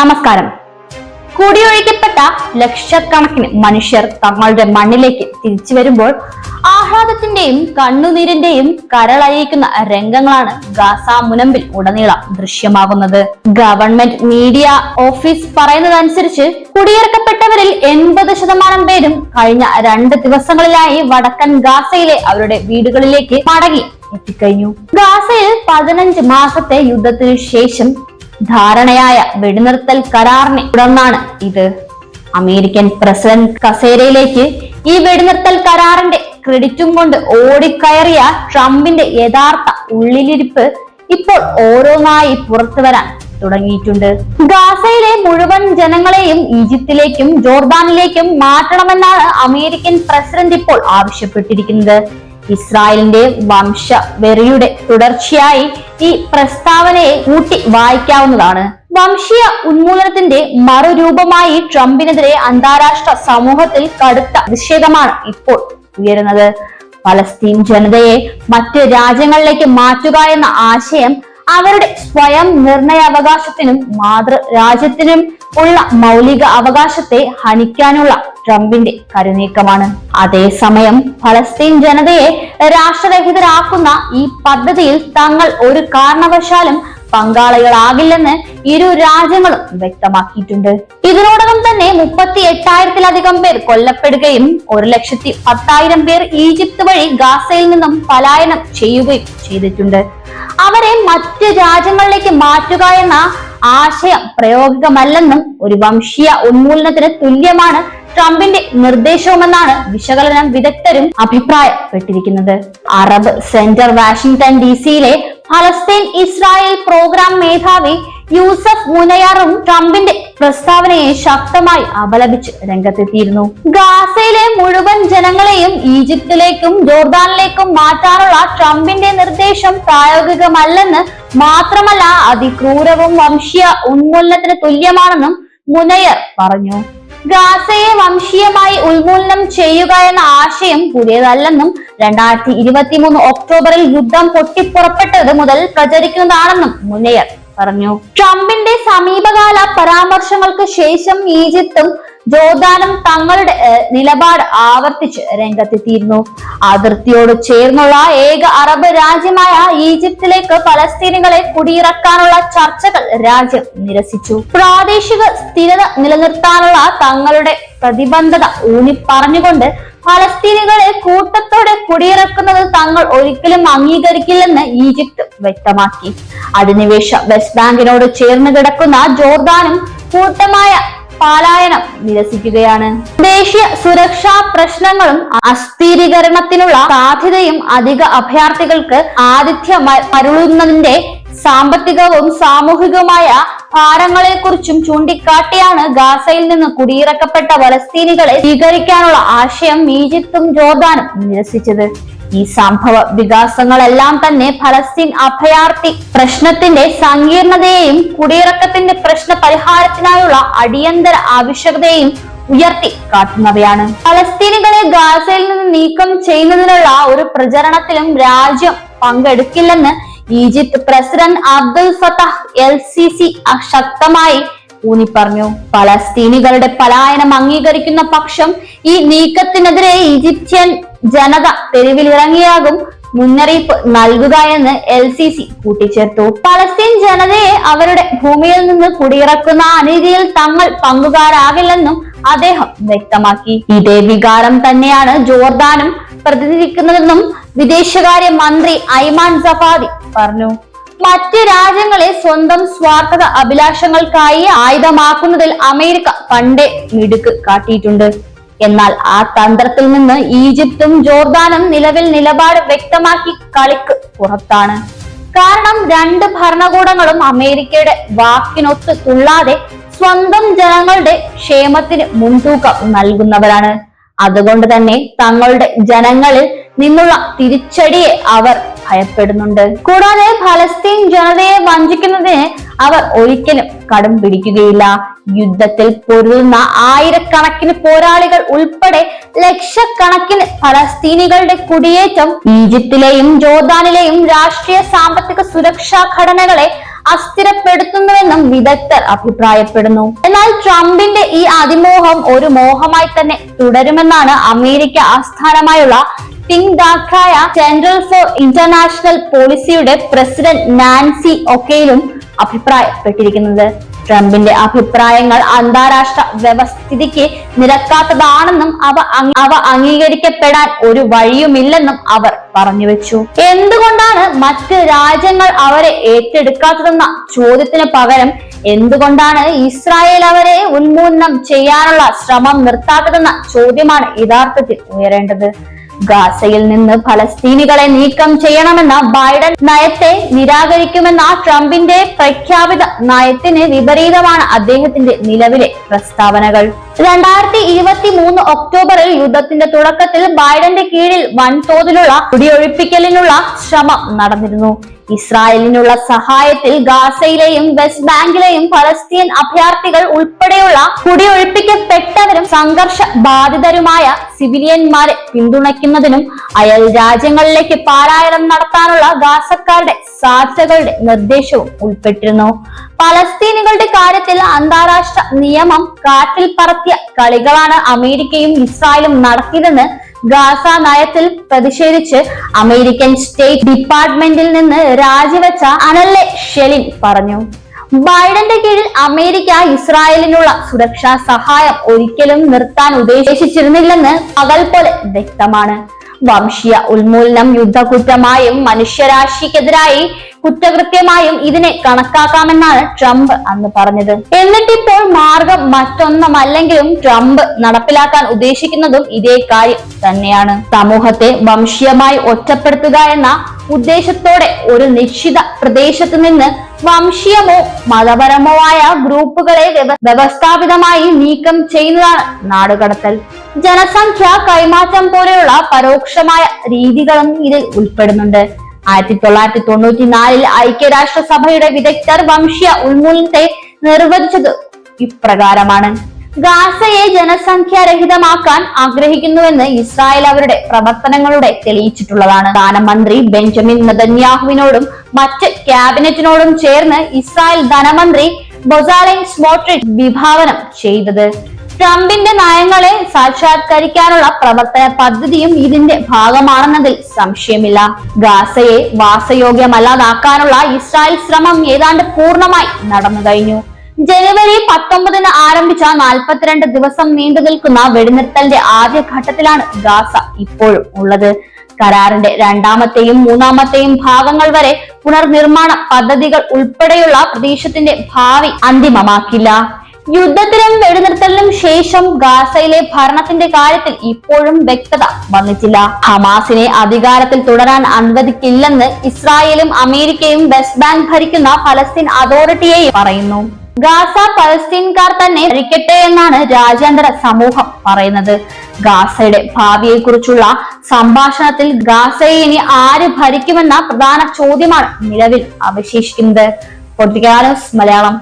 നമസ്കാരം. കുടിയൊഴിക്കപ്പെട്ട ലക്ഷക്കണക്കിന് മനുഷ്യർ തങ്ങളുടെ മണ്ണിലേക്ക് തിരിച്ചു വരുമ്പോൾ ആഹ്ലാദത്തിന്റെയും കണ്ണുനീരിന്റെയും കരളയിക്കുന്ന രംഗങ്ങളാണ് ഗാസ മുനമ്പിൽ ഉടനീളം ദൃശ്യമാകുന്നത്. ഗവൺമെന്റ് മീഡിയ ഓഫീസ് പറയുന്നതനുസരിച്ച് കുടിയിറക്കപ്പെട്ടവരിൽ എൺപത് ശതമാനം പേരും കഴിഞ്ഞ രണ്ട് ദിവസങ്ങളിലായി വടക്കൻ ഗാസയിലെ അവരുടെ വീടുകളിലേക്ക് മടങ്ങി എത്തിക്കഴിഞ്ഞു. ഗാസയിൽ പതിനഞ്ച് മാസത്തെ യുദ്ധത്തിനു ശേഷം ധാരണയായ വെടിനിർത്തൽ കരാറിനെ തുടർന്നാണ് ഇത്. അമേരിക്കൻ പ്രസിഡന്റ് കസേരയിലേക്ക് ഈ വെടിനിർത്തൽ കരാറിന്റെ ക്രെഡിറ്റും കൊണ്ട് ഓടിക്കയറിയ ട്രംപിന്റെ യഥാർത്ഥ ഉള്ളിലിരിപ്പ് ഇപ്പോൾ ഓരോന്നായി പുറത്തു വരാൻ തുടങ്ങിയിട്ടുണ്ട്. ഗാസയിലെ മുഴുവൻ ജനങ്ങളെയും ഈജിപ്തിലേക്കും ജോർദാനിലേക്കും മാറ്റണമെന്നാണ് അമേരിക്കൻ പ്രസിഡന്റ് ഇപ്പോൾ ആവശ്യപ്പെട്ടിരിക്കുന്നത്. ഇസ്രായേലിന്റെ വംശ വെറിയുടെ തുടർച്ചയായി ഈ പ്രസ്താവനയെ കൂട്ടി വായിക്കാവുന്നതാണ്. വംശീയ ഉന്മൂലനത്തിന്റെ മറുരൂപമായി ട്രംപിനെതിരെ അന്താരാഷ്ട്ര സമൂഹത്തിൽ കടുത്ത നിഷേധമാണ് ഇപ്പോൾ ഉയരുന്നത്. പലസ്തീൻ ജനതയെ മറ്റ് രാജ്യങ്ങളിലേക്ക് മാറ്റുക എന്ന ആശയം അവരുടെ സ്വയം നിർണയാവകാശത്തിനും മാതൃ രാജ്യത്തിനും ഉള്ള മൗലിക അവകാശത്തെ ഹനിക്കാനുള്ള ട്രംപിന്റെ കരുനീക്കമാണ്. അതേസമയം ഫലസ്തീൻ ജനതയെ രാഷ്ട്രരഹിതരാക്കുന്ന ഈ പദ്ധതിയിൽ തങ്ങൾ ഒരു കാരണവശാലും പങ്കാളികളാകില്ലെന്ന് ഇരു രാജ്യങ്ങളും വ്യക്തമാക്കിയിട്ടുണ്ട്. ഇതിനോടകം തന്നെ മുപ്പത്തി എട്ടായിരത്തിലധികം പേർ കൊല്ലപ്പെടുകയും ഒരു ലക്ഷത്തി പത്തായിരം പേർ ഈജിപ്ത് വഴി ഗാസയിൽ നിന്നും പലായനം ചെയ്യുകയും ചെയ്തിട്ടുണ്ട്. അവരെ മറ്റ് രാജ്യങ്ങളിലേക്ക് മാറ്റുക എന്ന ആശയം പ്രയോഗികമല്ലെന്നും ഒരു വംശീയ ഉന്മൂലനത്തിന് തുല്യമാണ് ട്രംപിന്റെ നിർദ്ദേശവുമെന്നാണ് വിശകലനം വിദഗ്ധരും അഭിപ്രായപ്പെട്ടിരിക്കുന്നത്. അറബ് സെന്റർ വാഷിംഗ്ടൺ ഡി സിയിലെ ഫലസ്തീൻ ഇസ്രായേൽ പ്രോഗ്രാം മേധാവി യൂസഫ് മുനയാറും ട്രംപിന്റെ പ്രസ്താവനയെ ശക്തമായി അപലപിച്ച് രംഗത്തെത്തിയിരുന്നു. ഗാസയിലെ മുഴുവൻ ജനങ്ങളെയും ഈജിപ്തിലേക്കും ജോർദാനിലേക്കും മാറ്റാനുള്ള ട്രംപിന്റെ നിർദ്ദേശം പ്രായോഗികമല്ലെന്ന് മാത്രമല്ല അതിക്രൂരവും വംശീയ ഉന്മൂലനത്തിന് തുല്യമാണെന്നും മുനയർ പറഞ്ഞു. ഗാസയെ വംശീയമായി ഉന്മൂലനം ചെയ്യുക എന്ന ആശയം പുതിയതല്ലെന്നും രണ്ടായിരത്തി ഇരുപത്തിമൂന്ന് ഒക്ടോബറിൽ യുദ്ധം പൊട്ടിപ്പുറപ്പെട്ടത് മുതൽ പ്രചരിക്കുന്നതാണെന്നും മുനയർ പറഞ്ഞു. ട്രംപിന്റെ സമീപകാല പരാമർശങ്ങൾക്ക് ശേഷം ഈജിപ്തും ജോർദാനും തങ്ങളുടെ നിലപാട് ആവർത്തിച്ച് രംഗത്തെത്തിയിരുന്നു. അതിർത്തിയോട് ചേർന്നുള്ള ഏക അറബ് രാജ്യമായ ഈജിപ്തിലേക്ക് പലസ്തീനികളെ കുടിയിറക്കാനുള്ള ചർച്ചകൾ രാജ്യം നിരസിച്ചു. പ്രാദേശിക സ്ഥിരത നിലനിർത്താനുള്ള തങ്ങളുടെ പ്രതിബദ്ധത ഊന്നി പറഞ്ഞുകൊണ്ട് ഫലസ്തീനികളെ കൂട്ടത്തോടെ കുടിയിറക്കുന്നത് തങ്ങൾ ഒരിക്കലും അംഗീകരിക്കില്ലെന്ന് ഈജിപ്ത് വ്യക്തമാക്കി. അധിനിവേശ വെസ്റ്റ് ബാങ്കിനോട് ചേർന്ന് കിടക്കുന്ന ജോർദാനും കൂട്ടമായ പാലായനം നിരസിക്കുകയാണ്. ദേശീയ സുരക്ഷാ പ്രശ്നങ്ങളും അസ്ഥിരീകരണത്തിനുള്ള സാധ്യതയും അധിക അഭയാർത്ഥികൾക്ക് ആതിഥ്യ മരുളുന്നതിന്റെ സാമ്പത്തികവും സാമൂഹികവുമായ ഭാരങ്ങളെക്കുറിച്ചും ചൂണ്ടിക്കാട്ടിയാണ് ഗാസയിൽ നിന്ന് കുടിയിറക്കപ്പെട്ട പലസ്തീനികളെ സ്വീകരിക്കാനുള്ള ആശയം ഈജിപ്തും ജോർദാനും നിരസിച്ചത് ഈ സംഭവ വികാസങ്ങളെല്ലാം തന്നെ ഫലസ്തീൻ അഭയാർത്ഥി പ്രശ്നത്തിന്റെ സങ്കീർണതയെയും കുടിയിറക്കത്തിന്റെ പ്രശ്ന പരിഹാരത്തിനായുള്ള അടിയന്തര ആവശ്യകതയെയും ഉയർത്തി കാട്ടുന്നവയാണ്. ഫലസ്തീനികളെ ഗാസയിൽ നിന്ന് നീക്കം ചെയ്യുന്നതിനുള്ള ഒരു പ്രചരണത്തിലും രാജ്യം പങ്കെടുക്കില്ലെന്ന് Egypt president Abdel Fattah el Sisi ശക്തമായി ഊന്നി പറഞ്ഞു പലസ്തീനികളുടെ പലായനം അംഗീകരിക്കുന്ന പക്ഷം ഈ നീക്കത്തിനെതിരെ ഈജിപ്ഷ്യൻ ജനത തെരുവിലിറങ്ങിയാകും മുന്നറിയിപ്പ് നൽകുക എന്ന് എൽ സി സി കൂട്ടിച്ചേർത്തു. പലസ്തീൻ ജനതയെ അവരുടെ ഭൂമിയിൽ നിന്ന് കുടിയിറക്കുന്ന അനീതിയിൽ തങ്ങൾ പങ്കുകാരാകില്ലെന്നും അദ്ദേഹം വ്യക്തമാക്കി. ഇതേ വികാരം തന്നെയാണ് ജോർദാനും പ്രതിനിധിക്കുന്നതെന്നും വിദേശകാര്യ മന്ത്രി ഐമാൻ സഫാദി പറഞ്ഞു. മറ്റ് രാജ്യങ്ങളെ സ്വന്തം സ്വാർത്ഥത അഭിലാഷങ്ങൾക്കായി ആയുധമാക്കുന്നതിൽ അമേരിക്ക പണ്ടേ മിടുക്ക് കാട്ടിയിട്ടുണ്ട്. എന്നാൽ ആ തന്ത്രത്തിൽ നിന്ന് ഈജിപ്തും ജോർദാനും നിലവിൽ നിലപാട് വ്യക്തമാക്കി കളിക്ക് പുറത്താണ്. കാരണം രണ്ട് ഭരണകൂടങ്ങളും അമേരിക്കയുടെ വാക്കിനൊത്ത് തുള്ളാതെ സ്വന്തം ജനങ്ങളുടെ ക്ഷേമത്തിന് മുൻതൂക്കം നൽകുന്നവരാണ്. അതുകൊണ്ട് തന്നെ തങ്ങളുടെ ജനങ്ങളിൽ നിന്നുള്ള തിരിച്ചടിയെ അവർ ഭയപ്പെടുന്നുണ്ട്. കൂടാതെ ഫലസ്തീൻ ജനതയെ വഞ്ചിക്കുന്നതിന് അവർ ഒരിക്കലും കടം പിടിക്കുകയില്ല. യുദ്ധത്തിൽ പൊരുതുന്ന ആയിരക്കണക്കിന് പോരാളികൾ ഉൾപ്പെടെ ലക്ഷക്കണക്കിന് ഫലസ്തീനികളുടെ കുടിയേറ്റം ഈജിപ്തിലെയും ജോർദാനിലെയും രാഷ്ട്രീയ സാമ്പത്തിക സുരക്ഷാ ഘടനകളെ അസ്ഥിരപ്പെടുത്തുന്നുവെന്നും വിദഗ്ധർ അഭിപ്രായപ്പെടുന്നു. എന്നാൽ ട്രംപിന്റെ ഈ അതിമോഹം ഒരു മോഹമായി തന്നെ തുടരുമെന്നാണ് അമേരിക്ക ആസ്ഥാനമായുള്ള തിങ്ക് ഡാക്കായ സെൻട്രൽ ഫോർ ഇന്റർനാഷണൽ പോളിസിയുടെ പ്രസിഡന്റ് നാൻസി ഒക്കെയിലും അഭിപ്രായപ്പെട്ടിരിക്കുന്നത്. ട്രംപിന്റെ അഭിപ്രായങ്ങൾ അന്താരാഷ്ട്ര വ്യവസ്ഥിതിക്ക് നിരക്കാത്തതാണെന്നും അവ അവ അംഗീകരിക്കപ്പെടാൻ ഒരു വഴിയുമില്ലെന്നും അവർ പറഞ്ഞു വെച്ചു എന്തുകൊണ്ടാണ് മറ്റ് രാജ്യങ്ങൾ അവരെ ഏറ്റെടുക്കാത്തതെന്ന ചോദ്യത്തിന് പകരം എന്തുകൊണ്ടാണ് ഇസ്രായേൽ അവരെ ഉന്മൂലനം ചെയ്യാനുള്ള ശ്രമം നിർത്താത്തതെന്ന ചോദ്യമാണ് യഥാർത്ഥത്തിൽ ഉയരേണ്ടത്? ഗാസയിൽ നിന്ന് ഫലസ്തീനികളെ നീക്കം ചെയ്യണമെന്ന ബൈഡൻ നയത്തെ നിരാകരിക്കുമെന്ന ട്രംപിന്റെ പ്രഖ്യാപിത നയത്തിന് വിപരീതമാണ് അദ്ദേഹത്തിന്റെ നിലവിലെ പ്രസ്താവനകൾ. രണ്ടായിരത്തി ഇരുപത്തി മൂന്ന് ഒക്ടോബറിൽ യുദ്ധത്തിന്റെ തുടക്കത്തിൽ ബൈഡന്റെ കീഴിൽ വൻതോതിലുള്ള കുടിയൊഴിപ്പിക്കലിനുള്ള ശ്രമം നടന്നിരുന്നു. ഇസ്രായേലിനുള്ള സഹായത്തിൽ ഗാസയിലെയും വെസ്റ്റ് ബാങ്കിലെയും ഫലസ്തീൻ അഭയാർത്ഥികൾ ഉൾപ്പെടെയുള്ള കുടിയൊഴിപ്പിക്കപ്പെട്ടവരും സംഘർഷ ബാധിതരുമായ സിവിലിയന്മാരെ പിന്തുണയ്ക്കുന്നതിനും അയൽ രാജ്യങ്ങളിലേക്ക് പാലായനം നടത്താനുള്ള ഗാസക്കാരുടെ സാധ്യതകളുടെ നിർദ്ദേശവും ഉൾപ്പെട്ടിരുന്നു. പലസ്തീനുകളുടെ കാര്യത്തിൽ അന്താരാഷ്ട്ര നിയമം കാറ്റിൽ പറത്തിയ കളികളാണ് അമേരിക്കയും ഇസ്രായേലും നടത്തിയതെന്ന് ഗാസ നയത്തിൽ പ്രതിഷേധിച്ച് അമേരിക്കൻ സ്റ്റേറ്റ് ഡിപ്പാർട്ട്മെന്റിൽ നിന്ന് രാജിവെച്ച അനല്ലെ ഷെലിൻ പറഞ്ഞു ബൈഡന്റെ കീഴിൽ അമേരിക്ക ഇസ്രായേലിനുള്ള സുരക്ഷാ സഹായം ഒരിക്കലും നിർത്താൻ ഉദ്ദേശിച്ചിരുന്നില്ലെന്ന് പകൽ പോലെ വ്യക്തമാണ്. വംശീയ ഉന്മൂലനം യുദ്ധകുറ്റമായും മനുഷ്യരാശിക്കെതിരായി കുറ്റകൃത്യമായും ഇതിനെ കണക്കാക്കാമെന്നാണ് ട്രംപ് അന്ന് പറഞ്ഞത്. എന്നിട്ടിപ്പോൾ മാർഗം മറ്റൊന്നുമല്ലെങ്കിലും ട്രംപ് നടപ്പിലാക്കാൻ ഉദ്ദേശിക്കുന്നതും ഇതേ കാര്യം തന്നെയാണ്. സമൂഹത്തെ വംശീയമായി ഒറ്റപ്പെടുത്തുക എന്ന ഉദ്ദേശത്തോടെ ഒരു നിശ്ചിത പ്രദേശത്ത് നിന്ന് വംശീയമോ മതപരമോ ആയ ഗ്രൂപ്പുകളെ വ്യവ- വ്യവസ്ഥാപിതമായി നീക്കം ചെയ്യുന്നതാണ് നാടുകടത്തൽ. ജനസംഖ്യ കൈമാറ്റം പോലെയുള്ള പരോക്ഷമായ രീതികളും ഇതിൽ ഉൾപ്പെടുന്നുണ്ട്. ആയിരത്തി തൊള്ളായിരത്തി തൊണ്ണൂറ്റിനാലിൽ ഐക്യരാഷ്ട്രസഭയുടെ വിദഗ്ധർ വംശീയ ഉന്മൂലനത്തെ നിർവചിച്ചത് ഇപ്രകാരമാണ്. ഗാസയെ ജനസംഖ്യാരഹിതമാക്കാൻ ആഗ്രഹിക്കുന്നുവെന്ന് ഇസ്രായേൽ അവരുടെ പ്രവർത്തനങ്ങളുടെ തെളിയിച്ചിട്ടുള്ളതാണ്. ധനമന്ത്രി ബെഞ്ചമിൻ നദന്യാഹുവിനോടും മറ്റ് ക്യാബിനറ്റിനോടും ചേർന്ന് ഇസ്രായേൽ ധനമന്ത്രി ബൊസാലൈൻ സ്മോട്രിക് വിഭാവനം ചെയ്തത്. ട്രംപിന്റെ നയങ്ങളെ സാക്ഷാത്കരിക്കാനുള്ള പ്രവർത്തന പദ്ധതിയും ഇതിന്റെ ഭാഗമാണെന്നതിൽ സംശയമില്ല. ഗാസയെ വാസയോഗ്യമല്ലാതാക്കാനുള്ള ഇസ്രായേൽ ശ്രമം ഏതാണ്ട് പൂർണമായി നടന്നു കഴിഞ്ഞു ജനുവരി പത്തൊമ്പതിന് ആരംഭിച്ച നാൽപ്പത്തിരണ്ട് ദിവസം നീണ്ടു നിൽക്കുന്ന വെടിനിർത്തലിന്റെ ആദ്യ ഘട്ടത്തിലാണ് ഗാസ ഇപ്പോഴും ഉള്ളത്. കരാറിന്റെ രണ്ടാമത്തെയും മൂന്നാമത്തെയും ഭാഗങ്ങൾ വരെ പുനർനിർമ്മാണ പദ്ധതികൾ ഉൾപ്പെടെയുള്ള പ്രദേശത്തിന്റെ ഭാവി അന്തിമമാക്കില്ല. യുദ്ധത്തിനും വെടിനിർത്തലിനും ശേഷം ഗാസയിലെ ഭരണത്തിന്റെ കാര്യത്തിൽ ഇപ്പോഴും വ്യക്തത വന്നിട്ടില്ല. ഹമാസിനെ അധികാരത്തിൽ തുടരാൻ അനുവദിക്കില്ലെന്ന് ഇസ്രായേലും അമേരിക്കയും വെസ്റ്റ് ബാങ്ക് ഭരിക്കുന്ന ഫലസ്തീൻ അതോറിറ്റിയെയും പറയുന്നു. ഗാസ പലസ്തീൻകാർ തന്നെ ഭരിക്കട്ടെ എന്നാണ് രാജ്യാന്തര സമൂഹം പറയുന്നത്. ഗാസയുടെ ഭാവിയെക്കുറിച്ചുള്ള സംഭാഷണത്തിൽ ഗാസയെ ഇനി ആര് ഭരിക്കുമെന്ന പ്രധാന ചോദ്യമാണ് നിലവിൽ അവശേഷിക്കുന്നത്. പൊട്ടിക്കാലോസ് മലയാളം.